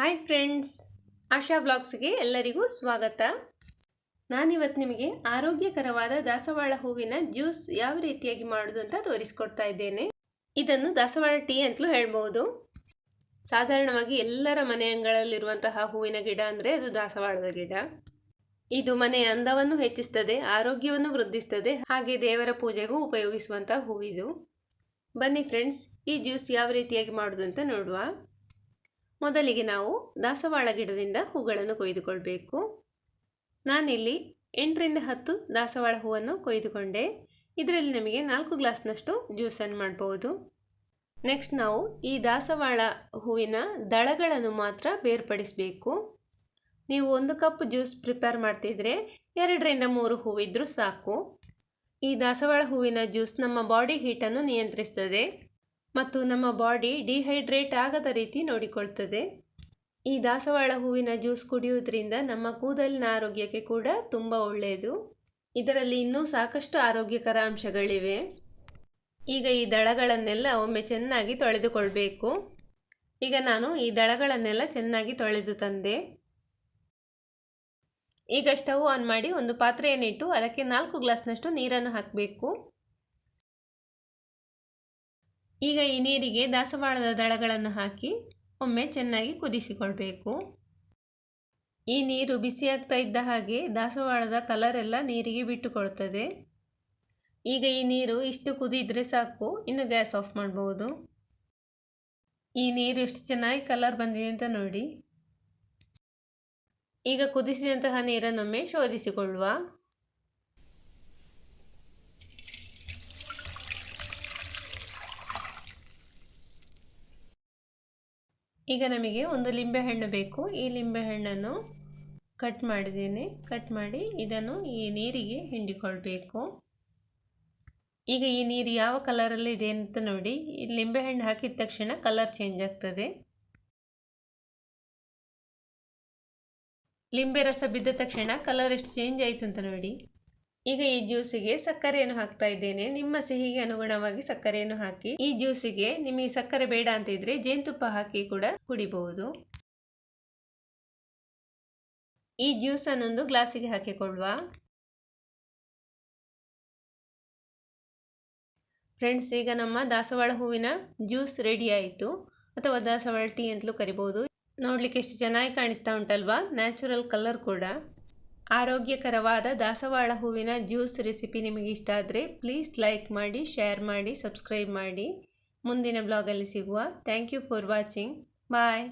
Hi friends. ಆಶಾ ಬ್ಲಾಗ್ಸ್ಗೆ ಎಲ್ಲರಿಗೂ ಸ್ವಾಗತ. ನಾನಿವತ್ತು ನಿಮಗೆ ಆರೋಗ್ಯಕರವಾದ ದಾಸವಾಳ ಹೂವಿನ ಜ್ಯೂಸ್ ಯಾವ ರೀತಿಯಾಗಿ ಮಾಡೋದು ಅಂತ ತೋರಿಸ್ಕೊಡ್ತಾ ಇದ್ದೇನೆ. ಇದನ್ನು ದಾಸವಾಳ ಟೀ ಅಂತಲೂ ಹೇಳ್ಬೋದು. ಸಾಧಾರಣವಾಗಿ ಎಲ್ಲರ ಮನೆ ಅಂಗಳಲ್ಲಿರುವಂತಹ ಹೂವಿನ ಗಿಡ ಅಂದರೆ ಅದು ದಾಸವಾಳದ ಗಿಡ. ಇದು ಮನೆಯ ಅಂದವನ್ನು ಹೆಚ್ಚಿಸ್ತದೆ, ಆರೋಗ್ಯವನ್ನು ವೃದ್ಧಿಸ್ತದೆ, ಹಾಗೆ ದೇವರ ಪೂಜೆಗೂ ಉಪಯೋಗಿಸುವಂಥ ಹೂವಿದು. ಬನ್ನಿ ಫ್ರೆಂಡ್ಸ್, ಈ ಜ್ಯೂಸ್ ಯಾವ ರೀತಿಯಾಗಿ ಮಾಡೋದು ಅಂತ ನೋಡುವ. ಮೊದಲಿಗೆ ನಾವು ದಾಸವಾಳ ಗಿಡದಿಂದ ಹೂಗಳನ್ನು ಕೊಯ್ದುಕೊಳ್ಬೇಕು. ನಾನಿಲ್ಲಿ ಎಂಟರಿಂದ ಹತ್ತು ದಾಸವಾಳ ಹೂವನ್ನು ಕೊಯ್ದುಕೊಂಡೆ. ಇದರಲ್ಲಿ ನಮಗೆ ನಾಲ್ಕು ಗ್ಲಾಸ್ನಷ್ಟು ಜ್ಯೂಸನ್ನು ಮಾಡ್ಬೋದು. ನೆಕ್ಸ್ಟ್ ನಾವು ಈ ದಾಸವಾಳ ಹೂವಿನ ದಳಗಳನ್ನು ಮಾತ್ರ ಬೇರ್ಪಡಿಸಬೇಕು. ನೀವು ಒಂದು ಕಪ್ ಜ್ಯೂಸ್ ಪ್ರಿಪೇರ್ ಮಾಡ್ತಿದ್ರೆ ಎರಡರಿಂದ ಮೂರು ಹೂವಿದ್ರೂ ಸಾಕು. ಈ ದಾಸವಾಳ ಹೂವಿನ ಜ್ಯೂಸ್ ನಮ್ಮ ಬಾಡಿ ಹೀಟನ್ನು ನಿಯಂತ್ರಿಸ್ತದೆ. ಮತ್ತು ನಮ್ಮ ಬಾಡಿ ಡಿಹೈಡ್ರೇಟ್ ಆಗದ ರೀತಿ ನೋಡಿಕೊಳ್ತದೆ. ಈ ದಾಸವಾಳ ಹೂವಿನ ಜ್ಯೂಸ್ ಕುಡಿಯುವುದರಿಂದ ನಮ್ಮ ಕೂದಲಿನ ಆರೋಗ್ಯಕ್ಕೆ ಕೂಡ ತುಂಬ ಒಳ್ಳೆಯದು. ಇದರಲ್ಲಿ ಇನ್ನೂ ಸಾಕಷ್ಟು ಆರೋಗ್ಯಕರ ಅಂಶಗಳಿವೆ. ಈಗ ಈ ದಳಗಳನ್ನೆಲ್ಲ ಒಮ್ಮೆ ಚೆನ್ನಾಗಿ ತೊಳೆದುಕೊಳ್ಬೇಕು. ಈಗ ನಾನು ಈ ದಳಗಳನ್ನೆಲ್ಲ ಚೆನ್ನಾಗಿ ತೊಳೆದು ತಂದೆ. ಈಗ ಸ್ಟವ್ ಆನ್ ಮಾಡಿ ಒಂದು ಪಾತ್ರೆಯನ್ನಿಟ್ಟು ಅದಕ್ಕೆ ನಾಲ್ಕು ಗ್ಲಾಸ್ನಷ್ಟು ನೀರನ್ನು ಹಾಕಬೇಕು. ಈಗ ಈ ನೀರಿಗೆ ದಾಸವಾಳದ ದಳಗಳನ್ನು ಹಾಕಿ ಒಮ್ಮೆ ಚೆನ್ನಾಗಿ ಕುದಿಸಿಕೊಳ್ಬೇಕು. ಈ ನೀರು ಬಿಸಿಯಾಗ್ತಾ ಇದ್ದ ಹಾಗೆ ದಾಸವಾಳದ ಕಲರ್ ಎಲ್ಲ ನೀರಿಗೆ ಬಿಟ್ಟುಕೊಳ್ತದೆ. ಈಗ ಈ ನೀರು ಇಷ್ಟು ಕುದಿದ್ರೆ ಸಾಕು, ಇನ್ನು ಗ್ಯಾಸ್ ಆಫ್ ಮಾಡ್ಬೋದು. ಈ ನೀರು ಎಷ್ಟು ಚೆನ್ನಾಗಿ ಕಲರ್ ಬಂದಿದೆ ಅಂತ ನೋಡಿ. ಈಗ ಕುದಿಸಿದಂತಹ ನೀರನ್ನೊಮ್ಮೆ ಶೋಧಿಸಿಕೊಳ್ಳುವ. ಈಗ ನಮಗೆ ಒಂದು ಲಿಂಬೆಹಣ್ಣು ಬೇಕು. ಈ ಲಿಂಬೆಹಣ್ಣನ್ನು ಕಟ್ ಮಾಡಿದ್ದೇನೆ. ಕಟ್ ಮಾಡಿ ಇದನ್ನು ಈ ನೀರಿಗೆ ಹಿಂಡಿಕೊಳ್ಬೇಕು. ಈಗ ಈ ನೀರು ಯಾವ ಕಲರಲ್ಲಿ ಇದೆ ಅಂತ ನೋಡಿ. ಈ ಲಿಂಬೆಹಣ್ಣು ಹಾಕಿದ ತಕ್ಷಣ ಕಲರ್ ಚೇಂಜ್ ಆಗ್ತದೆ. ಲಿಂಬೆ ರಸ ಬಿದ್ದ ತಕ್ಷಣ ಕಲರ್ ಎಷ್ಟು ಚೇಂಜ್ ಆಯಿತು ಅಂತ ನೋಡಿ. ಈಗ ಈ ಜ್ಯೂಸಿಗೆ ಸಕ್ಕರೆಯನ್ನು ಹಾಕ್ತಾ ಇದ್ದೇನೆ. ನಿಮ್ಮ ಸಿಹಿಗೆ ಅನುಗುಣವಾಗಿ ಸಕ್ಕರೆಯನ್ನು ಹಾಕಿ, ಈ ಜ್ಯೂಸಿಗೆ ನಿಮಗೆ ಸಕ್ಕರೆ ಬೇಡ ಅಂತ ಇದ್ರೆ ಜೇನುತುಪ್ಪ ಹಾಕಿ ಕೂಡ ಕುಡಿಬಹುದು. ಈ ಜ್ಯೂಸ್ ಅನ್ನೊಂದು ಗ್ಲಾಸಿಗೆ ಹಾಕಿಕೊಳ್ಳುವ. ಫ್ರೆಂಡ್ಸ್, ಈಗ ನಮ್ಮ ದಾಸವಾಳ ಹೂವಿನ ಜ್ಯೂಸ್ ರೆಡಿ ಆಯಿತು. ಅಥವಾ ದಾಸವಾಳ ಟೀ ಅಂತಲೂ ಕರಿಬಹುದು. ನೋಡ್ಲಿಕ್ಕೆ ಎಷ್ಟು ಚೆನ್ನಾಗಿ ಕಾಣಿಸ್ತಾ ಉಂಟಲ್ವಾ? ನ್ಯಾಚುರಲ್ ಕಲರ್ ಕೂಡ. ಆರೋಗ್ಯಕರವಾದ ದಾಸವಾಳ ಹೂವಿನ ಜ್ಯೂಸ್ ರೆಸಿಪಿ ನಿಮಗೆ ಇಷ್ಟ ಆದರೆ ಪ್ಲೀಸ್ ಲೈಕ್ ಮಾಡಿ ಶೇರ್ ಮಾಡಿ ಸಬ್ಸ್ಕ್ರೈಬ್ ಮಾಡಿ. ಮುಂದಿನ ಬ್ಲಾಗಲ್ಲಿ ಸಿಗುವ. Thank you for watching bye